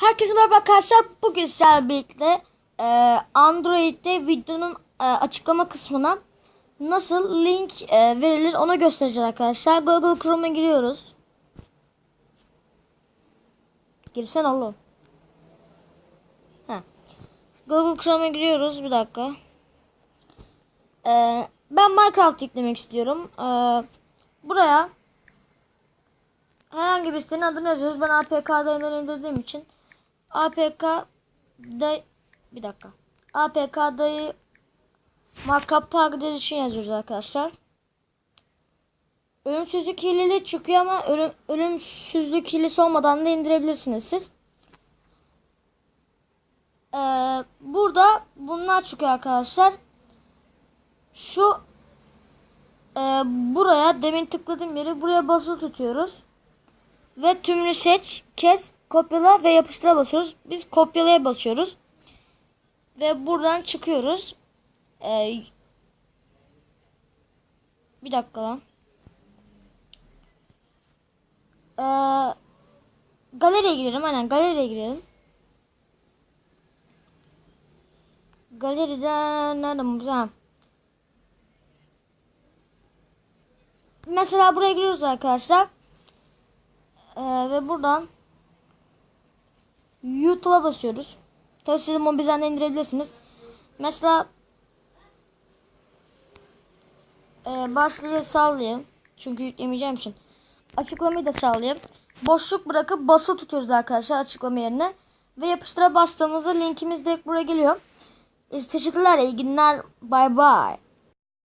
Herkese merhaba arkadaşlar. Bugün sizlerle birlikte e, Android'de videonun e, açıklama kısmına nasıl link e, verilir onu göstereceğiz arkadaşlar. Google Chrome'a giriyoruz. Girsen oğlum. Google Chrome'a giriyoruz. Bir dakika. E, ben Minecraft yüklemek istiyorum. E, buraya herhangi bir sitenin adını yazıyoruz. Ben APK'dan indirdiğim için APK'da bir dakika. APK'dayı markup target için yazıyoruz arkadaşlar. Ölümsüzlük hileli çıkıyor ama ölüm, ölümsüzlük hilesi olmadan da indirebilirsiniz siz. Ee, burada bunlar çıkıyor arkadaşlar. Şu e, buraya demin tıkladığım yeri buraya basılı tutuyoruz. Ve tümünü seç, kes, kopyala ve yapıştıra basıyoruz. Biz kopyalaya basıyoruz. Ve buradan çıkıyoruz. Ee, bir dakika lan. Ee, galeriye girelim. Aynen galeriye girelim. Galeriden nerede bu? Mesela buraya giriyoruz arkadaşlar. Ee, ve buradan YouTube'a basıyoruz. Tabii siz mobilden de indirebilirsiniz. Mesela e, başlığı sallayayım. Çünkü yüklemeyeceğim için. Açıklamayı da sallayayım. Boşluk bırakıp bası tutuyoruz arkadaşlar açıklama yerine. Ve yapıştıra bastığımızda linkimiz direkt buraya geliyor. E, teşekkürler. iyi günler. Bye bye.